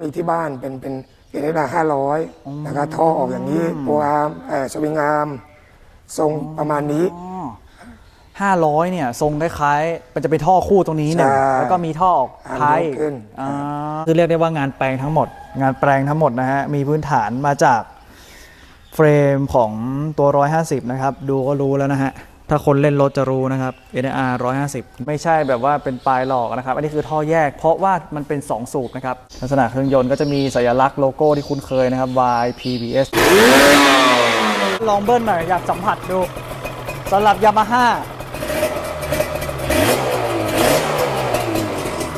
มีที่บ้านเป็นเป็นเอเนดาห้าร้อยนะครับท่อออกอย่างนี้โปรอาร์มเอ่อสวิงอาร์มทรงประมาณนี้ ห้าร้อยเนี่ย ทรงคล้ายๆมันจะเป็นท่อคู่ตรงนี้หนึ่งใช่แล้วก็มีท่อออกอ่าท้ายยกขึ้น อ่าคือเรียกได้ว่างานแปลงทั้งหมด งานแปลงทั้งหมดนะฮะ มีพื้นฐานมาจากเฟรมของตัว 150 นะครับ ดูก็รู้แล้วนะฮะ ถ้าคนเล่นรถจะรู้นะครับ NR 150 ไม่ใช่แบบว่าเป็นปลายหลอกนะครับ อันนี้คือท่อแยก เพราะว่ามันเป็น 2 สูบนะครับ ลักษณะเครื่องยนต์ก็จะมีสัญลักษณ์โลโก้ที่คุ้นเคยนะครับ YPBS ลองเบิ้ลหน่อยอยากสัมผัสดูสำหรับยามาฮ่า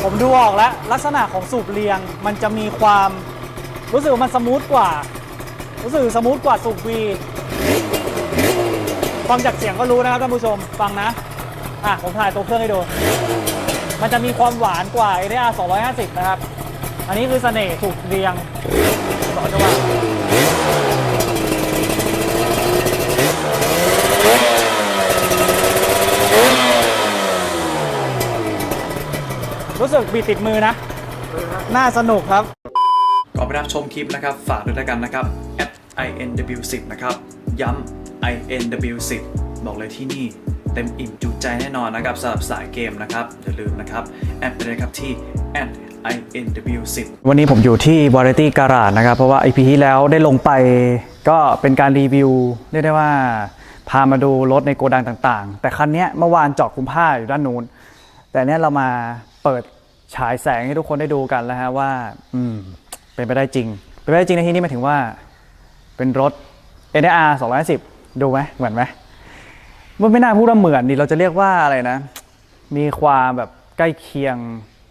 ผมดูออกแล้ว ลักษณะของสูบเรียงมันจะมีความรู้สึกว่ามันสมูทกว่า รู้สึกสมูทกว่าสูบวี ฟังจากเสียงก็รู้นะครับท่านผู้ชมฟังนะอะผมถ่ายตัวเครื่องให้ดู มันจะมีความหวานกว่า ADR 250 นะครับ อันนี้คือเสน่ห์สูบเรียงสองจังหวะรู้สึกบีบติดมือนะ น่าสนุกครับ ก่อนไปรับชมคลิปนะครับ ฝากด้วยกันนะครับ @inw10 นะครับ ย้ำ inw10 บอกเลยที่นี่เต็มอิ่มจุใจแน่นอนนะครับสำหรับสายเกมนะครับ อย่าลืมนะครับ แอดไปเลยครับที่ @inw10 วันนี้ผมอยู่ที่ Variety Garage นะครับ เพราะว่า EP ที่แล้วได้ลงไปก็เป็นการรีวิวเรียกได้ว่า พามาดูรถในโกดังต่างๆ แต่คันนี้เมื่อวานเจาะคุมผ้าอยู่ด้านนู้น แต่เนี้ยเรามาเปิดฉายแสงให้ทุกคนได้ดูกันแล้วฮะว่า อืม เป็นไปได้จริง เป็นไปได้จริงในที่นี้หมายถึงว่า เป็นรถ NR 210 ดูไหมเหมือนไหมมันไม่น่าพูดว่าเหมือนดิเราจะเรียกว่าอะไรนะ มีความแบบใกล้เคียง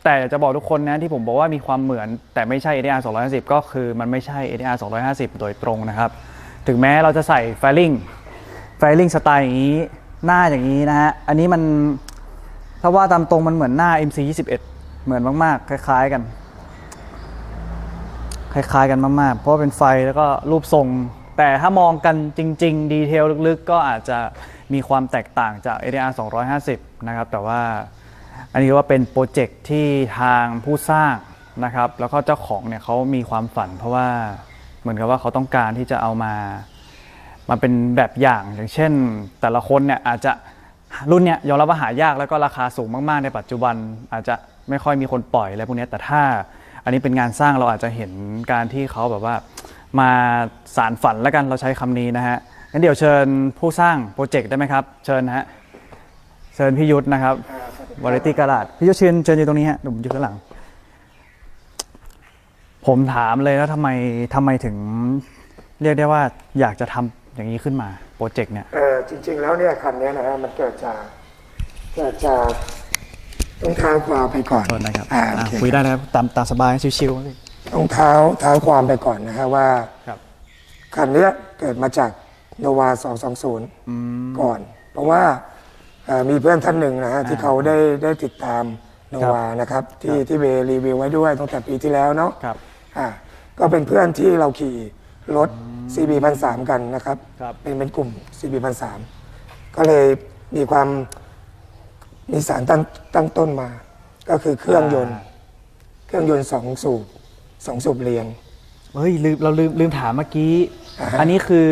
แต่จะบอกทุกคนนะที่ผมบอกว่ามีความเหมือน แต่ไม่ใช่ NR 210ก็คือมันไม่ใช่ NR 250 โดยตรงนะครับ ถึงแม้เราจะใส่ไฟลิ่งไฟลิ่งสไตล์อย่างนี้ หน้าอย่างนี้นะฮะ อันนี้มันถ้าว่าตามตรงมันเหมือนหน้า MC 21เหมือนมาก ๆ คล้าย ๆ กัน คล้าย ๆ กันมาก ๆ เพราะเป็นไฟแล้วก็รูปทรง แต่ถ้ามองกันจริง ๆ ดีเทลลึกๆ ก็อาจจะมีความแตกต่างจาก ADR 250 นะครับ แต่ว่าอันนี้ว่าเป็นโปรเจกต์ที่ทางผู้สร้างนะครับ แล้วก็เจ้าของเนี่ยเขามีความฝัน เพราะว่าเหมือนกับว่าเขาต้องการที่จะเอามามาเป็นแบบอย่างอย่างเช่น แต่ละคนเนี่ยอาจจะรุ่นเนี่ยยอมรับว่าหายากแล้วก็ราคาสูงมากๆ ในปัจจุบัน อาจจะไม่ค่อยมีคนปล่อยอะไรพวกนี้แต่ถ้าอันนี้เป็นงานสร้างเราอาจจะเห็นการที่เขาแบบว่า มาสารฝันแล้วกันเราใช้คำนี้นะฮะงั้นเดี๋ยวเชิญผู้สร้างโปรเจกต์ได้ไหมครับ เชิญนะฮะเชิญพี่ยุทธนะครับวาไรตี้กระดาษพี่ยุทธเชิญเชิญอยู่ตรงนี้ฮะเดี๋ยวผมอยู่ข้างหลัง ผมถามเลยแล้วทำไมทำไมถึงเรียกได้ว่าอยากจะทำอย่างนี้ขึ้นมาโปรเจกต์เนี่ย เออจริง ๆ แล้วเนี่ยคันเนี้ยนะฮะมันเกิดจากเกิดจากต้องเท้าความไปก่อนโทษนะครับอ่าอะโอเคคุยได้นะครับตามตามสบายชิว ต้องเท้าเท้าความไปก่อนนะฮะว่าๆครับ คันเนี้ยเกิดมาจากโนวา 220 ก่อน เพราะว่าเอ่อมีเพื่อนท่านหนึ่งนะฮะที่เขาได้ได้ติดตามโนวานะครับที่ที่เบรีวิวไว้ด้วยตั้งแต่ปีที่แล้วเนาะครับอ่าก็เป็นเพื่อนที่เราขี่รถ CB 1 3 0กันนะครับครับเป็นเป็นกลุ่ม CB 1 3 0ก็เลยมีความมีสารตั้งตั้งต้นมา ก็คือเครื่องยนต์ เครื่องยนต์สองสูบ สองสูบเรียง เฮ้ยลืมเราลืมลืมถามเมื่อกี้อ่าฮะอันนี้คือ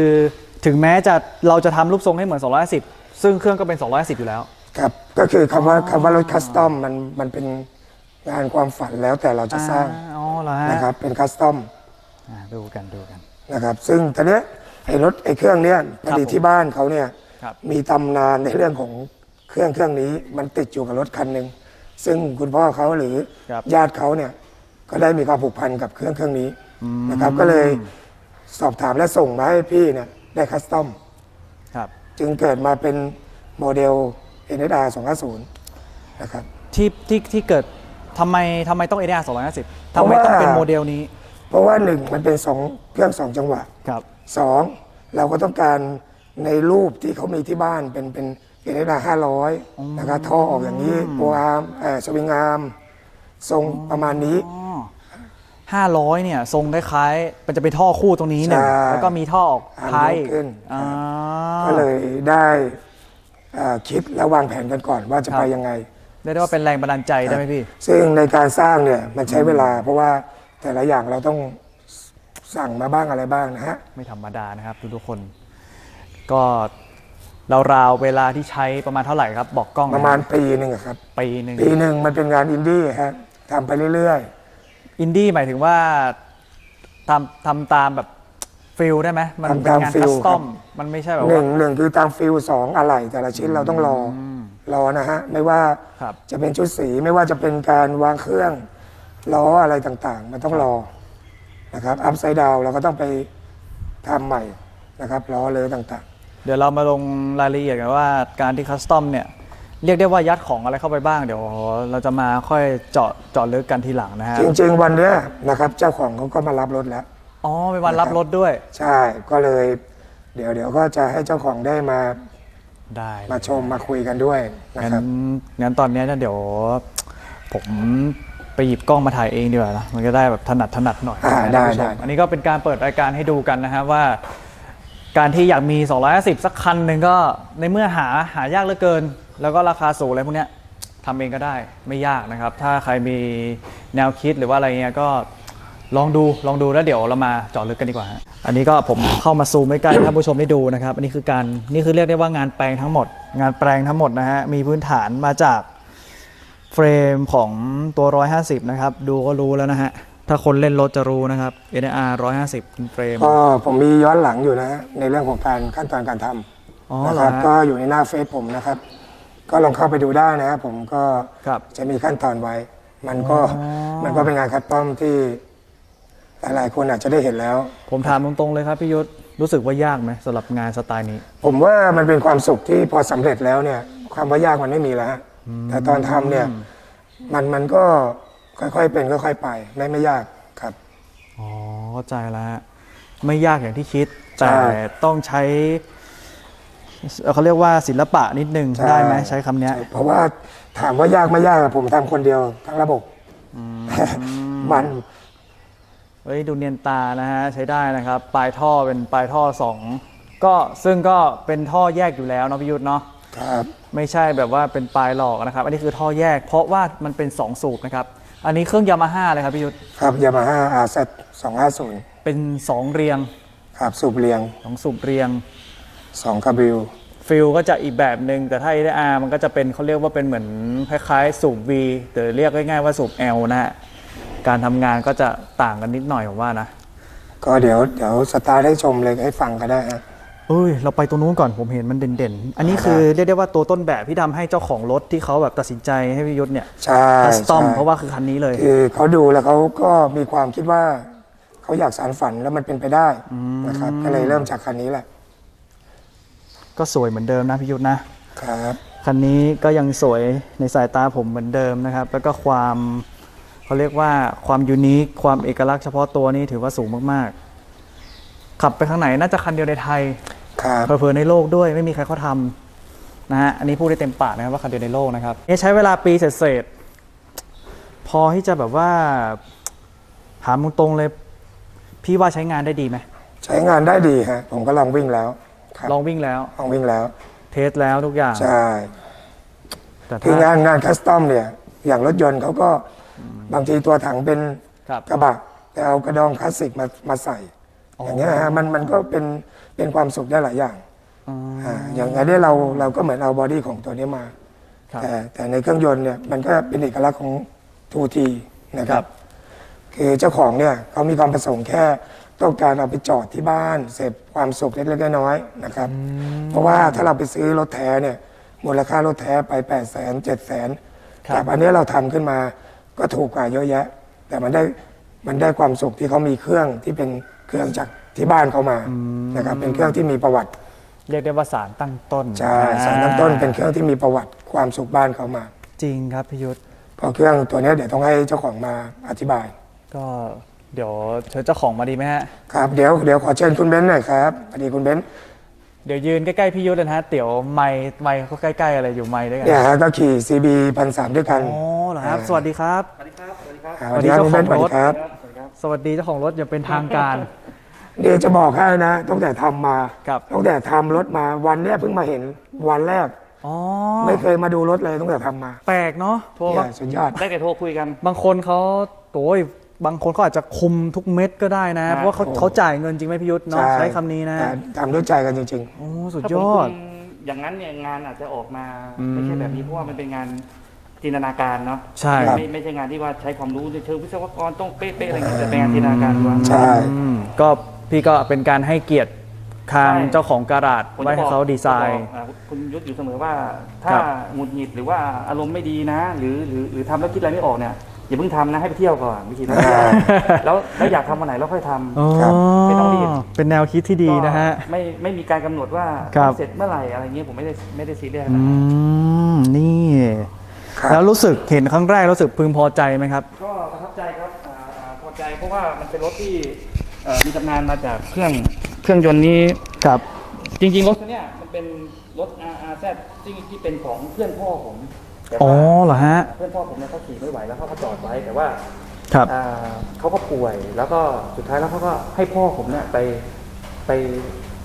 ถึงแม้จะเราจะทำรูปทรงให้เหมือน210ซึ่งเครื่องก็เป็น210อยู่แล้ว ครับก็คือคำว่าคำว่ารถคัสตอมมันมันเป็นงานความฝันแล้วแต่เราจะสร้างอ่อ๋อเหรอฮะ นะครับเป็นคัสตอมอ่าดูกันดูกัน นะครับ ซึ่งตอนเนี้ยไอ้รถไอ้เครื่องเนี้ยพอดีผมที่บ้านเขาเนี่ยครับ มีตำนานในเรื่องของเครื่องเครื่องนี้มันติดอยู่กับรถคันหนึ่งซึ่งคุณพ่อเขาหรือครับ ญาติเขาเนี่ย ก็ได้มีความผูกพันกับเครื่องเครื่องนี้นะครับก็เลยสอบถามและส่งมาให้พี่เนี่ยได้คัสตอมครับจึงเกิดมาเป็นโมเดล NSR 250นะครับที่ที่ที่เกิดทำไมทำไมต้อง ADR 250ทำไมต้องเป็นโมเดลนี้ เพราะว่าหนึ่งมันเป็นสองเครื่องสองจังหวะครับสองเราก็ต้องการในรูปที่เขามีที่บ้านเป็นเป็นเอเนดาห้าร้อยนะครับท่อออกอย่างนี้โปรอาร์มเอ่อสวิงอาร์มทรงประมาณนี้ ห้าร้อยเนี่ยทรงคล้ายๆมันจะเป็นท่อคู่ตรงนี้หนึ่งใช่แล้วก็มีท่อออกอ่าท้ายยกขึ้น อ่า ก็เลยได้เอ่อคิดและวางแผนกันก่อนว่าจะครับ ไปยังไง เรียกได้ว่าเป็นแรงบันดาลใจได้ไหมพี่ ซึ่งในการสร้างเนี่ยมันใช้เวลา เพราะว่าแต่ละอย่างเราต้องสั่งมาบ้างอะไรบ้างนะฮะ ไม่ธรรมดานะครับทุกๆคน ก็ราวๆเวลาที่ใช้ประมาณเท่าไหร่ครับ บอกกล้องหปน่อยระมาณปีหนึ่งอะครับ ปีหนึ่งปีหนึ่งมันเป็นงานอินดี้ฮะทำไปเรื่อย อินดี้หมายถึงว่าทำทำตามแบบฟิลได้ไหมมันเป็นงานคัสตอมมันไม่ใช่แบบๆหนึ่ว่างหนึ่งคือตามฟิลสองอะไรแต่ละชิ้นเราต้องรออรอนะฮะ ไม่ว่าครับ จะเป็นชุดสีไม่ว่าจะเป็นการวางเครื่องล้ออะไรต่างๆ มันต้องรอนะครับอัพไซด์ดาวเราก็ต้องไปทำใหม่นะครับล้อเลยต่างเดี๋ยวเรามาลงรายละเอียดกันว่าการที่คัสตอมเนี่ย เรียกได้ว่ายัดของอะไรเข้าไปบ้างเดี๋ยว เราจะมาค่อยเจาะเจาะลึกกันทีหลังนะฮะๆจริงๆวันเนี้ยนะครับเจ้าของเขาก็มารับรถแล้ว อ๋อเป็นวันรับรถด้วย ใช่ก็เลย เดี๋ยวเดี๋ยวก็จะให้เจ้าของได้มาได้มาชมมาคุยกันด้วยนะงั้นครับงั้นตอนเนี้ยเดี๋ยว ผมไปหยิบกล้องมาถ่ายเองดีกว่านะมันก็ได้แบบถนัดถนัดหน่อยอ่านะได้ท่านผู้ชได้มอันนี้ก็เป็นการเปิดรายการให้ดูกันนะฮะว่า การที่อยากมี 250 สักคันหนึ่งก็ในเมื่อหาหายากเหลือเกิน แล้วก็ราคาสูงอะไรพวกเนี้ยทำเองก็ได้ไม่ยากนะครับ ถ้าใครมีแนวคิดหรือว่าอะไรเงี้ยก็ลองดูลองดูแล้วเดี๋ยวเรามาเจาะลึกกันดีกว่าฮะอันนี้ก็ผมเข้ามาซูมใกล้ๆให้ท่านผู้ชมได้ดูนะครับ อันนี้คือการนี่คือเรียกได้ว่างานแปลงทั้งหมด งานแปลงทั้งหมดนะฮะมีพื้นฐานมาจากเฟรมของตัว 150 นะครับ ดูก็รู้แล้วนะฮะ ถ้าคนเล่นรถจะรู้นะครับ NR 150เป็นเฟรมก็ผมมีย้อนหลังอยู่นะฮะในเรื่องของการขั้นตอนการทอ๋อำนะเหรคอรับฮะก็อยู่ในหน้าเฟซผมนะครับ ก็ลองเข้าไปดูได้นะครับผมก็ครับจะมีขั้นตอนไว้ มันก็อ๋อมันก็เป็นงานคัดต้อมที่หลายๆคนอาจจะได้เห็นแล้ว ผมถามตรงๆเลยครับพี่ยุทธรู้สึกว่ายากไหมสำหรับงานสไตล์นี้ ผมว่ามันเป็นความสุขที่พอสำเร็จแล้วเนี่ย ความว่ายากมันไม่มีแล้วฮะแต่ตอนทำเนี่ยมันมันก็ค่อยๆเป็นค่อยๆไปไม่ไม่ยากครับอ๋อเข้าใจแล้วฮะไม่ยากอย่างที่คิดใช่แต่ต้องใช้ เอ่อเขาเรียกว่าศิลปะนิดนึงใช่ ได้ไหมใช้คำเนี้ย เพราะว่าถามว่ายากไม่ยากอะผมทำคนเดียวทั้งระบบ มัน เฮ้ยดูเนียนตานะฮะใช้ได้นะครับ ปลายท่อเป็นปลายท่อสองก็ซึ่งก็เป็นท่อแยกอยู่แล้วเนาะพี่ยุทธเนาะครับ ไม่ใช่แบบว่าเป็นปลายหลอกนะครับ อันนี้คือท่อแยก เพราะว่ามันเป็น 2 สูบนะครับ อันนี้เครื่องยามาฮ่าเลยครับพี่ยุทธครับยามาฮ่า RZ 250เป็น 2 เรียงครับ สูบเรียง 2 สูบเรียง 2กบิวฟิลก็จะอีกแบบหนึ่งแต่ถ้า ADR มันก็จะเป็นเขาเรียกว่าเป็นเหมือนคล้ายๆ สูบ V หรือเรียกง่ายๆว่าสูบ L นะฮะการทำงานก็จะต่างกันนิดหน่อยผมว่านะ ก็เดี๋ยวเดี๋ยวสตาร์ทให้ชมเลยให้ฟังก็ได้ฮะเอ้ยเราไปตรงนู้นก่อนผมเห็นมันเด่นๆ อันนี้คือเรียกได้ว่าตัวต้นแบบที่ทำให้เจ้าของรถที่เขาแบบตัดสินใจให้พี่ยุทธเนี่ยใช่คัสตอมใช่เพราะว่าคือคันนี้เลย คือเขาดูแล้วเขาก็มีความคิดว่า เขาอยากสารฝันแล้วมันเป็นไปได้นะครับก็เลยเริ่มจากคันนี้แหละ ก็สวยเหมือนเดิมนะพี่ยุทธนะครับคันนี้ก็ยังสวยในสายตาผมเหมือนเดิมนะครับ แล้วก็ความเขาเรียกว่าความยูนิคความเอกลักษณ์เฉพาะตัวนี่ถือว่าสูงมากๆ ขับไปข้างไหนน่าจะคันเดียวในไทยครับเผลอๆในโลกด้วยไม่มีใครเขาทำนะฮะอันนี้พูดได้เต็มปากนะครับว่าคันเดียวในโลกนะครับนี่ใช้เวลาปีเศษๆพอที่จะแบบว่าถามตรงๆเลย พี่ว่าใช้งานได้ดีไหม ใช้งานได้ดีฮะผมก็ลองวิ่งแล้ว ครับ ลองวิ่งแล้ว ลองวิ่งแล้ว เทสแล้วทุกอย่าง ใช่แต่คือถ้างานงานคัสตอมเนี่ย อย่างรถยนต์เขาก็บางทีตัวถังเป็นครับ กระบะแต่เอากระดองคลาสสิกมามาใส่ อย่างเงี้ยฮะมันมันก็เป็นเป็นความสุขได้หลายอย่างอืมอ่าอย่างอันนี้เราเราก็เหมือนเอาบอดี้ของตัวนี้มา ครับ แต่แต่ในเครื่องยนต์เนี่ยมันก็เป็นเอกลักษณ์ของทูทีนะคครัรับบคือเจ้าของเนี่ยเขามีความประสงค์แค่ ต้องการเอาไปจอดที่บ้าน เสพความสุขเล็กๆน้อยๆนะครับ เพราะว่าถ้าเราไปซื้อรถแท้เนี่ยมูลค่ารถแท้ไป8ปดแสนเจ็ดแสนครับแต่อันนี้เราทำขึ้นมาก็ถูกกว่าเยอะแยะ แต่มันได้มันได้ความสุขที่เขามีเครื่องที่เป็นเครื่องจากที่บ้านเขามานะครับเป็นเครื่องที่มีประวัติ เรียกได้ว่าสารตั้งต้นใช่สารตั้งต้นเป็นเครื่องที่มีประวัติความสุขบ้านเขามา จริงครับพี่ยุทธพอเครื่องตัวเนี้ยเดี๋ยวต้องให้เจ้าของมาอธิบาย ก็ เดี๋ยวเชิญเจ้าของมาดีไหมฮะ ครับเดี๋ยวเดี๋ยวขอเชิญคุณเบนซ์หน่อยครับพอดีคุณเบนซ์เดี๋ยวยืนใกล้ๆพี่ยุทธเลยนะฮะ เดี๋ยวไมค์ไมค์เขาใกล้ๆอะไรอยู่ไมค์ด้วยกันเนี่ยฮะก็ขี่ CB พันสามด้วยกัน อ๋อเหรอครับ สวัสดีครับ อ่าสวัสดีครับคุณเบนซ์สวัสดีครับสวัสดีเจ้าของรถอย่างเป็นทางการ เดี๋ยวจะบอกให้นะตั้งแต่ทำมาครับ ตั้งแต่ทำรถมาวันเนี้ยเพิ่งมาเห็นวันแรก อ๋อ ไม่เคยมาดูรถเลยตั้งแต่ทำมาแปลกเนาะโทรเนี่ยสุดยอด ได้แต่โทรคุยกัน บางคนเขาโอ้ย บางคนเขาอาจจะคุมทุกเม็ดก็ได้นะ เพราะว่าเขาเขาจ่ายเงินจริงไหมพี่ยุทธเนาะใช้คำนี้นะอ่าทำด้วยใจกันจริงโอ้สุดถ้ายผมอดคุมอย่างนั้นเนี่ยงานอาจจะออกมาอืมไม่ใช่แบบนี้เพราะว่ามันเป็นงานจินตนาการเนาะใช่ไม่ไม่ไม่ใช่งานที่ว่าใช้ความรู้ในเชิงวิศวกรต้องเป๊ะๆอะไรเงี้ยแต่เป็นงานจินตนาการล้วนๆใช่ อืมก็พี่ก็เป็นการให้เกียรติทางใช่ เจ้าของการาดผมจะไว้ให้บอกเขาดีไซน์ผมจะบอกอ่าคุณยุทธอยู่เสมอว่า ถ้าครับ หงุดหงิดหรือว่าอารมณ์ไม่ดีนะ หรือหรือหรือทำแล้วคิดอะไรไม่ออกเนี่ย อย่าเพิ่งทำนะให้ไปเที่ยวก่อนวิธีนั้นอ่าแล้วแล้วอยากทำวันไหนแล้วค่อยทำอ๋อครับไม่ต้องรีบ เป็นแนวคิดที่ดีนะฮะ ก็ไม่ไม่มีการกำหนดว่าครับ เสร็จเมื่อไหร่อะไรเงี้ยผมไม่ได้ไม่ได้ซีเรียสอืนะมนี่ ครับแล้วรู้สึกเห็นครั้งแรกรู้สึกพึงพอใจไหมครับ ก็ประทับใจครับอ่าอ่าพอใจเพราะว่ามันเป็นรถที่เอ่อมีตำนานมาจากเครื่องเครื่องยนต์นี้ ครับ จริงๆรถคันเนี้ยมันเป็นรถ RRZ ที่ที่เป็นของเพื่อนพ่อผม แต่อ๋อว่าเหรอฮะ เพื่อนพ่อผมเนี่ยเขาขี่ไม่ไหวแล้วเขาก็จอดไว้แต่ว่าครับ อ่าเขาก็ป่วยแล้วก็สุดท้ายแล้วเขาก็ให้พ่อผมเนี่ยไปไป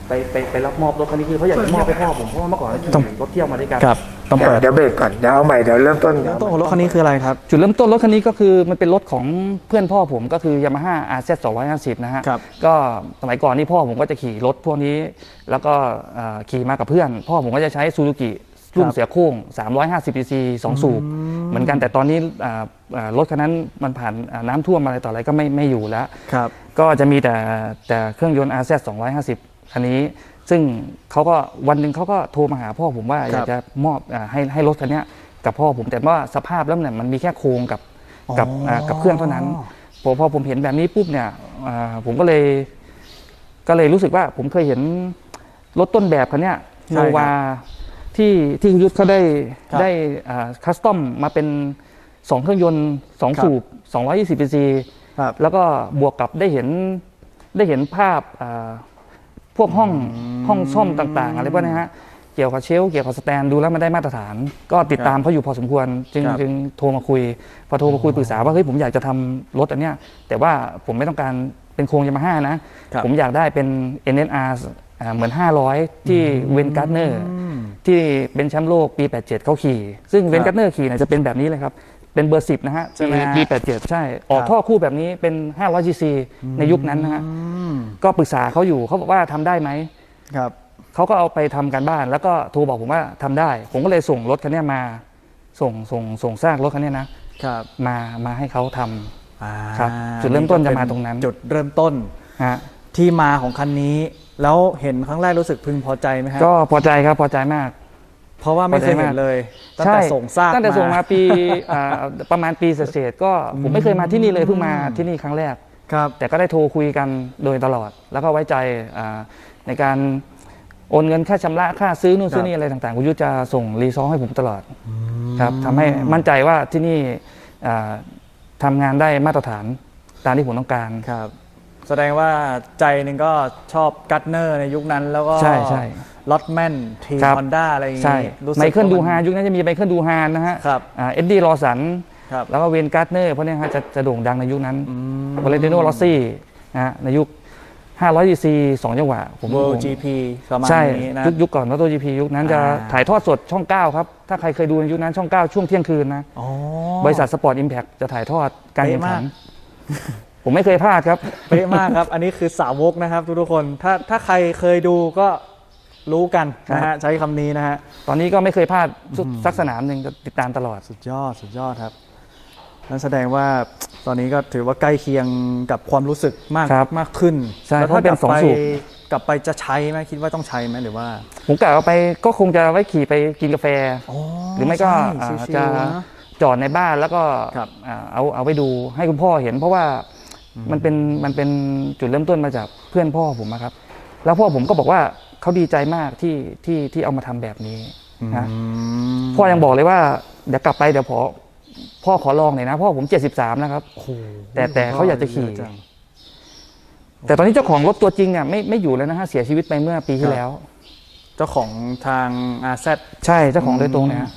ไปไปไปรับมอบรถคันนี้คือเขาอยากจะมอบให้พ่อผมเพราะว่าเมื่อก่อนเขาขี่ต้องรถเที่ยวมาด้วยกัน ครับ ต้องเดี๋ยวเปิด เดี๋ยวเบรกก่อนเดี๋ยวเอาใหม่เดี๋ยวเริ่มต้นเริ่มต้นของรถคันนี้คืออะไรครับ จุดเริ่มต้นรถคันนี้ก็คือมันเป็นรถของเพื่อนพ่อผมก็คือ Yamaha RZ 250นะฮะครับก็สมัยก่อนนี่พ่อผมก็จะขี่รถพวกนี้ แล้วก็เอ่อขี่มากับเพื่อน พ่อผมก็จะใช้ซูซูกิ รุ่นเสือโคร่ง350 cc 2สูบเหมือนกันแต่ตอนนี้อ่าอ่ารถคันนั้นมันผ่านอ่าน้ำท่วมอะไรต่ออะไรก็ไม่ไม่อยู่แล้วครับก็จะมีแต่แต่เครื่องยนต์ RZ 250 คันนี้ ซึ่งเขาก็วันหนึ่งเขาก็โทรมาหาพ่อผมว่าครับอยากจะมอบอาให้ให้รถคันเนี้ยกับพ่อผมแต่ว่าสภาพแล้วเนี่ยมันมีแค่โครงกับกับอ๋ออ่ากับเครื่องเท่านั้นพอพอผมเห็นแบบนี้ปุ๊บเนี่ยอ่าผมก็เลย ก็เลยรู้สึกว่าผมเคยเห็นรถต้นแบบคันเนี้ยใช่โนครับวา ที่ที่คุณยุทธเขาได้ครับได้คัสตอมมาเป็นสองเครื่องยนต์สองครับสูบ 220 cc ครับ แล้วก็บวกกับได้เห็นได้เห็นภาพอ่าพวกห้องห้องซ่อมต่างๆ อะไรพวกนี้ฮะเกี่ยวกับเชลฟ์เกี่ยวกับสแตนดูแล้วมันได้มาตรฐาน ก็ติดตามเขาอยู่พอสมควร จึงครับ จึงโทรมาคุย พอโทรมาคุยปรึกษาว่าเฮ้ยผมอยากจะทำรถอันเนี้ยแต่ว่าผมไม่ต้องการเป็นโครงยามาฮ่านะ ครับ ผมอยากได้เป็น NSR อ่าเหมือน 500 ที่เวนการ์เนอร์ ที่เป็นแชมป์โลกปี 87 เขาขี่ ซึ่งเวนการ์เนอร์ขี่เนี่ยจะเป็นแบบนี้เลยครับ เป็นเบอร์ 10 นะฮะใช่ไหมฮะปี 87 ใช่ ออกครับท่อคู่แบบนี้เป็น500 cc ในยุคนั้นนะฮะอืมก็ปรึกษาเขาอยู่เขาบอกว่าทำได้ไหมครับเขาก็เอาไปทำการบ้าน แล้วก็โทรบอกผมว่าทำได้ ผมก็เลยส่งรถคันเนี้ยมา ส่งส่งส่งซากรถคันเนี้ยนะครับมามาให้เขาทำอ่าครับจุดเริ่มต้นจะมาตรงนั้น จุดเริ่มต้นฮะ ที่มาของคันนี้ แล้วเห็นครั้งแรกรู้สึกพึงพอใจไหมฮะก็พอใจครับพอใจมาก เพราะว่าไม่เคยเห็นเลยตั้งแต่ส่งซากตั้งแต่ส่งมาปีอ่าประมาณปีเศษๆก็ผมไม่เคยมาที่นี่เลยเพิ่งมาที่นี่ครั้งแรกครับแต่ก็ได้โทรคุยกันโดยตลอด แล้วก็ไว้ใจอ่าในการโอนเงินค่าชำระค่าซื้อนู่นซื้อนี่อะไรต่างๆคุณยุทธจะส่งรีซองให้ผมตลอดครับทำให้มั่นใจว่าที่นี่อ่าทำงานได้มาตรฐานตามที่ผมต้องการครับ แสดงว่าใจหนึ่งก็ชอบกัตเนอร์ในยุคนั้น แล้วก็ใช่ใช่ลอตแมนทีครับ ฮอนด้าอะไรอย่างใช่งี้รู้สึกไมเคิลว่ดูมัฮานยุคนั้นจะมีไมเคิลดูฮานนะฮะครับเอ็ดดี้รอสัน ครับ แล้วก็เวนการ์ดเนอร์พวกเนี้ยฮะจะจะโด่งดังในยุคนั้นอืมวาเลนติโนลอสซี่นะฮะในยุค 500 cc 2จังหวะ ผม World ผม GP ประมาณใช่นี้นะ ยุคยุคก่อนมอเตอร์จีพียุคนั้นจะอ่า ถ่ายทอดสดช่อง 9 ครับ ถ้าใครเคยดูในยุคนั้นช่อง 9 ช่วงเที่ยงคืนนะ อ๋อ บริษัทสปอร์ตอิมแพคจะถ่ายทอดการแข่งขันเป๊ะมาก ผมไม่เคยพลาดครับ เป๊ะมากครับ อันนี้คือสาวกนะครับ ทุกๆคน ถ้าถ้าใครเคยดูก็รู้กันนะครัฮะบใช้คำนี้นะฮะ ตอนนี้ก็ไม่เคยพลาดสักสักสนามหนึ่งจะติดตามตลอด สุดยอดสุดยอดครับ นั่นแสดงว่าตอนนี้ก็ถือว่าใกล้เคียงกับความรู้สึกมากครับมากขึ้นใช่แล้วเพราะถ้าเป็กนลับสองไปสูบ กลับไปจะใช้ไหมคิดว่าต้องใช้ไหมหรือว่าผมกะเอาไปก็คงจะไว้ขี่ไปกินกาแฟ หรือไม่ก็ใช่อ่าชิวๆจะนะจอดในบ้านแล้วก็ครับ อ่าเอาเอาไปดูให้คุณพ่อเห็น เพราะว่า มันเป็นมันเป็นจุดเริ่มต้นมาจากเพื่อนพ่อผมอะครับ แล้วพ่อผมก็บอกว่าเขาดีใจมากที่ที่ที่เอามาทำแบบนี้นะอืมพ่อยังบอกเลยว่าเดี๋ยวกลับไปเดี๋ยวพอพ่อขอลองหน่อยนะพ่อผม73แล้วครับโอ้โหแต่แต่เขาอยากจะขี่เยจังแต่ตอนนี้เจ้าของรถตัวจริงเนี่ยไม่ไม่อยู่แล้วนะฮะเสียชีวิตไปเมื่อปีครัที่บแล้ว เจ้าของทางอาเซใช่เจ้าของโดยตรงเนี่ยฮะ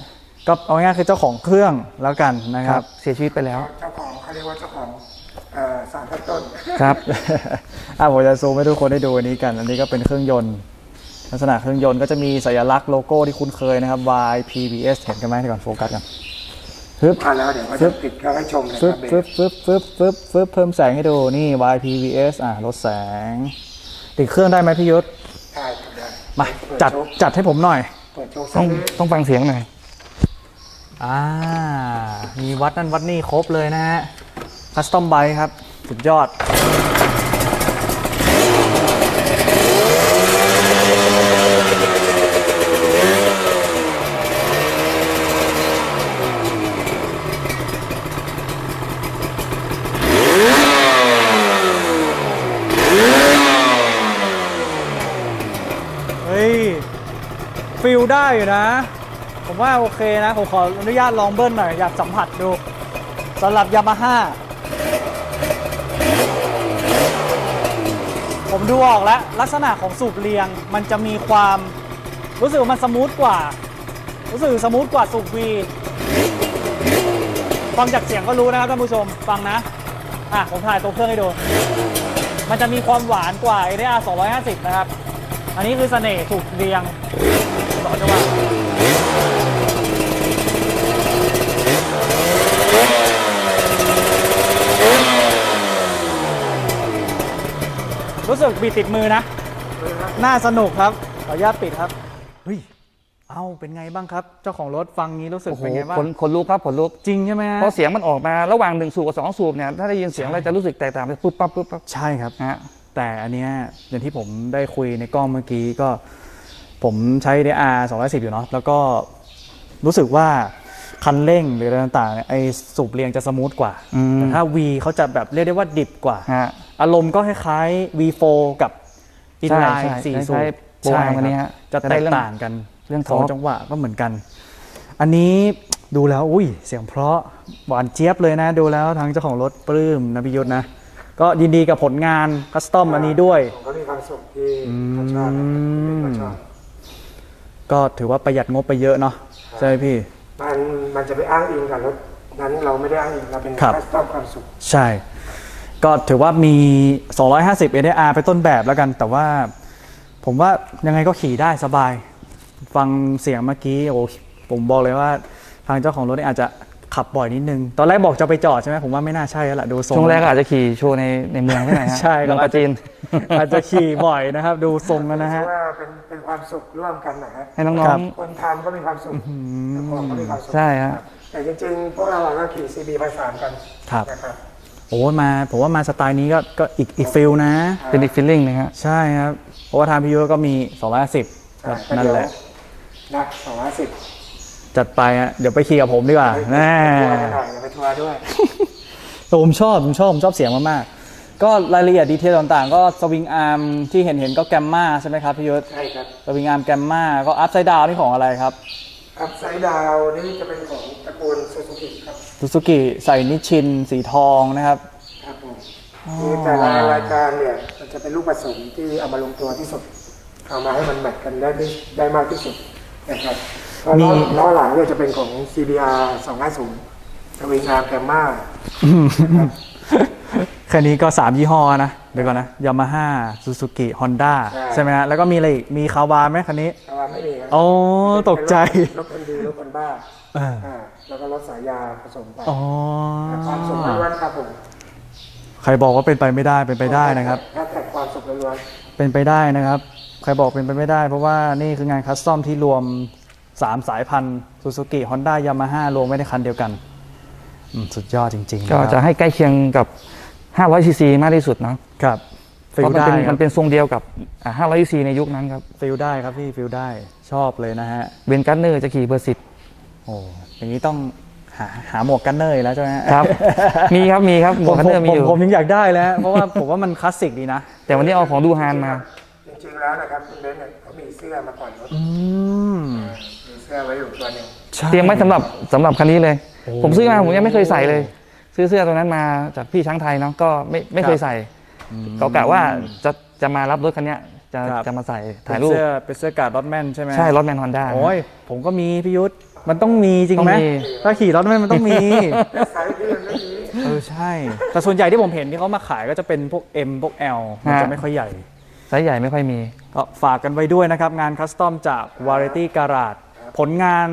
ก็เอาง่ายๆคือเจ้าของเครื่องแล้วกันนะคครัรับบเสียชีวิตไปแล้ว เจ้าของเขาเรียกว่าเจ้าของเอ่อ สารตั้งต้นครับอะผมจะซูมให้ทุกคนได้ดูอันนี้กัน อันนี้ก็เป็นเครื่องยนต์ ลักษณะเครื่องยนต์ก็จะมีสัญลักษณ์โลโก้ที่คุ้นเคยนะครับ YPBS เห็นกันไหมเดี๋ยวก่อนโฟกัสกันฮึบมาแล้วเดี๋ยวก็จะติดเข้าให้ชมนะคฟึรับบฟึบฟึบฟึบฟึบฟึบเพิ่มแสงให้ดูนี่ YPVS อะลดแสง ติดเครื่องได้ไหมพี่ยศได้ครับได้มาเปิจัดโชว์จัดให้ผมหน่อยเปิดโชว์ต้องสักนิดต้องฟังเสียงหน่อยอ่ามีวัดนั่นวัดนี่ครบเลยนะฮะ คัสตอมไบครับ สุดยอด เฮ้ย ฟิลได้อยู่นะ ผมว่าโอเคนะ ผมขออนุญาตลองเบิ้ลหน่อย อยากสัมผัสดูสำหรับยามาฮ่า ผมดูออกแล้ว ลักษณะของสูบเรียง มันจะมีความรู้สึกมันสมูทกว่า รู้สึกสมูทกว่าสูบวีฟังจากเสียงก็รู้นะครับท่านผู้ชมฟังนะอะผมถ่ายตัวเครื่องให้ดู มันจะมีความหวานกว่า ADR 250 นะครับ อันนี้คือเสน่ห์สูบเรียงจังหวะ รู้สึกบีดติดมือนะ น่าสนุกครับ ขออนุญาตปิดครับ เฮ้ย เอาเป็นไงบ้างครับ เจ้าของรถฟังงี้รู้สึกโอ้โหเป็นไงบ้างขนขนลุกครับขนลุกจริงใช่ไหมฮะเพราะเสียงมันออกมาระหว่างหนึ่งสูบกับสองสูบเนี่ยถ้าได้ยินเสียงอะไรจะรู้สึกแตกต่างไปปุ๊บปั๊บปุ๊บปั๊บใช่ครับ นะฮะ แต่อันเนี้ยอย่างที่ผมได้คุยในกล้องเมื่อกี้ก็ผมใช้ DR 210 อยู่เนาะแล้วก็รู้สึกว่าคันเร่งหรืออะไรต่างๆเนี่ยไอ้สูบเรียงจะสมูทกว่าอืม แต่ถ้า V เขาจะแบบเรียกได้ว่าดิบกว่า ฮะ อารมณ์ก็คล้ายๆ V4 กับใช่ inline ใช่สี่คล้ายๆสูบโปรอาร์มอันนี้คฮะจะจะแตได้กเรื่องต่างกันเรื่องสองท็อปจังหวะก็เหมือนกัน อันนี้ดูแล้วอุ้ยเสียงเพราะหวานเจี๊ยบเลยนะ ดูแล้วทางเจ้าของรถปลื้มนะพิยุทธนะ ก็ยินดีกับผลงานคัสตอมอันนี้ด้วยผมก็มีความสุขที่เขาชอบนะครับเขาชอบก็ถือว่าประหยัดงบไปเยอะเนาะใช่ไหมพี่ มันมันจะไปอ้างอิงกับรถนั้นเราไม่ได้อ้างอิงเราเป็นครับคัสตอมความสุข ใช่ ก็ถือว่ามี 250 ADR ไปต้นแบบแล้วกัน แต่ว่าผมว่ายังไงก็ขี่ได้สบาย ฟังเสียงเมื่อกี้โอ้ผมบอกเลยว่าทางเจ้าของรถนี่อาจจะขับบ่อยนิดนึง ตอนแรกบอกจะไปจอดใช่ไหมผมว่าไม่น่าใช่แล้วล่ะดูทรงช่วงแรกก็อาจจะขี่โชว์ในในเมืองใช่ไหมฮะใช่ครับเมืองปราจีนอาจจะขี่บ่อยนะครับ ดูทรงแล้วนะเพฮะราะว่าเป็นเป็นความสุขร่วมกันนะฮะให้น้คอรังบคนทำก็มีความสุขเจ้าของก็มีความสุขๆใช่ฮะแต่จริงๆพวกเราอะก็ขี่ CB ประสานกันครับนะครับ โอ้มาผมว่ามาสไตล์นี้ก็ก็อีกอีกฟิลนะ เป็นอีกฟีลลิ่งนึงฮะใช่ครับเพราะว่าทางพิยุทธก็มี250ก็นั่นแหละนะสองร้อยสิบจัดไปฮะเดี๋ยวไปขี่กับผมดีกว่าแน่ทัวร์กันหน่อยอย่าไปทัวร์ด้วยแต่ผมชอบผมชอบผมชอบเสียงมากๆ ก็รายละเอียดดีเทลต่างๆ ก็สวิงอาร์มที่เห็นเห็นๆก็แกมมาใช่ไหมครับพี่ยุทธใช่ครับสวิงอาร์มแกมมาก็อัพไซด์ดาวนี่ของอะไรครับอัพไซด์ดาวนี่จะเป็นของตระ กูลซูซูกิครับซูซูกิใส่นิชชินสีทองนะครับครับผมคือแต่ละรายการเนี่ยมันจะเป็นลูกผสมที่เอามาลงตัวที่สุดเอามาให้มันแมทกันได้ได้ได้มากที่สุดนะครับก็มีล้อล้อหลังเนี่ยจะเป็นของ CBR 250ทวิงอาร์แกมมาแค่นี้ก็ 3 ยี่ห้อนะเดี๋ยวก่อนนะยามาฮ่าซูซูกิฮอนด้าใช่ไหมฮะแล้วก็มีอะไรอีก มีคาวาไหมคันนี้แต่ว่าไม่มีครับโอ้ตกใจรถคนดีรถคนบ้าเอออ่า แล้วก็รถสายยาผสมไปอ๋อความสุขล้วนๆครับผมใครบอกว่าเป็นไปไม่ได้เป็นไปได้นะครับแค่แต่ความสุขล้วนเป็นไปได้นะครับ ใครบอกเป็นไปไม่ได้ เพราะว่านี่คืองานคัสตอมที่รวม 3 สายพันธุ์ซูซูกิฮอนด้ายามาฮ่ารวมไว้ในคันเดียวกันอืมสุดยอดจริงๆก็นครับจะให้ใกล้เคียงกับ 500ซีซีมากที่สุดเนาะครับเพฟิลราะมันได้เป็นครัมับนเป็นทรงเดียวกับอ่า500ซีซีในยุคนั้นครับฟิลได้ครับพี่ฟิลได้ชอบเลยนะฮะเบนการ์เนอร์จะขี่เบอร์สิบโอ้ อย่างนี้ต้องหาหาหมวกกันเนอร์อีกแล้วใช่ไหมฮะครับ มีครับมีครับหมวกกันเนอร์มีผอยู่ผมยังอยากได้แล้วเพราะว่าผมว่ามันคลาสสิกดีนะ แต่วันนี้เอาของดูฮานมาๆจริงๆแล้วนะครับคุณเบนซ์เนี่ยเขามีเสื้อมาก่อนรถอืมมีเสื้อไว้อยู่ตัวหนึ่งใช่เตรียมไว้สำหรับสำหรับคันนี้เลยโอ้ผมซื้อมาผมยังไม่เคยใส่เลย ซื้อเสื้อตัวนั้นมาจากพี่ช้างไทยเนาะก็ไม่ไม่เคยใส่ก็กะว่าจะจะมารับรถคันเนี้ยจะครับจะมาใส่เป็ถ่ายนรูปเสื้อเป็นเสื้อการ์ดรถแมนใช่ไหมใช่รถแมนฮอนด้าโอ้ยผมก็มีพี่ยุทธ มันต้องมีจริงไหมต้องมี ถ้าขี่รถแมนมันต้องมีไซส์ที่มันไม่มีเออใช่ แต่ส่วนใหญ่ที่ผมเห็นที่เขามาขายก็จะเป็นพวก M พวก L มันจะไม่ค่อยใหญ่ ไซส์ใหญ่ไม่ค่อยมี ก็ฝากกันไว้ด้วยนะครับ งานคัสตอมจาก Variety Garage ผลงาน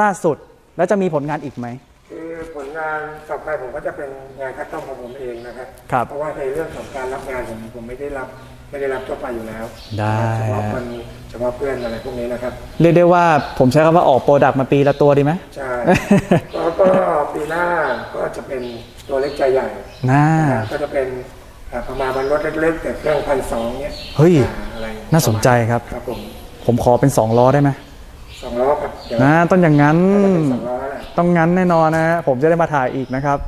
ล่าสุด แล้วจะมีผลงานอีกไหม คืองานต่อไปผมก็จะเป็นงานคัดต้อมของผมเองนะครับ ครับ เพราะว่าในเรื่องของการรับงานผมผมไม่ได้รับ ไม่ได้รับทั่วไปอยู่แล้วได้เฉพาะคนเฉพาะเพื่อนอะไรพวกนี้นะครับ เรียกได้ว่าผมใช้คำว่าออกโปรดักต์มาปีละตัวดีไหมใช่แล้วก็ปีหน้าก็จะเป็นตัวเล็กใจใหญ่น่านะครับก็จะเป็นอ่าประมาณมันรถเล็กๆแต่เครื่องพันสองเนี้ยเฮ้ยอ่าอะไรน่าสนใจครับครับผมผมขอเป็น2ล้อได้ไหมสองล้อครับเดี๋ยวนะต้องอย่างนั้นจะเป็นสองล้อแหละต้องงั้นแน่นอนนะฮะผมจะได้มาถ่ายอีกนะครับ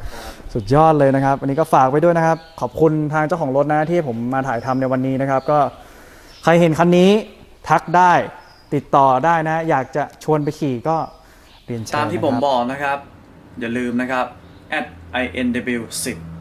สุดยอดเลยนะครับวันนี้ก็ฝากไว้ด้วยนะครับ ขอบคุณทางเจ้าของรถนะที่ผมมาถ่ายทำในวันนี้นะครับ ก็ใครเห็นคันนี้ทักได้ติดต่อได้นะ อยากจะชวนไปขี่ก็เรียนเชิญตามที่ผมบอกนะครับ อย่าลืมนะครับ at inw10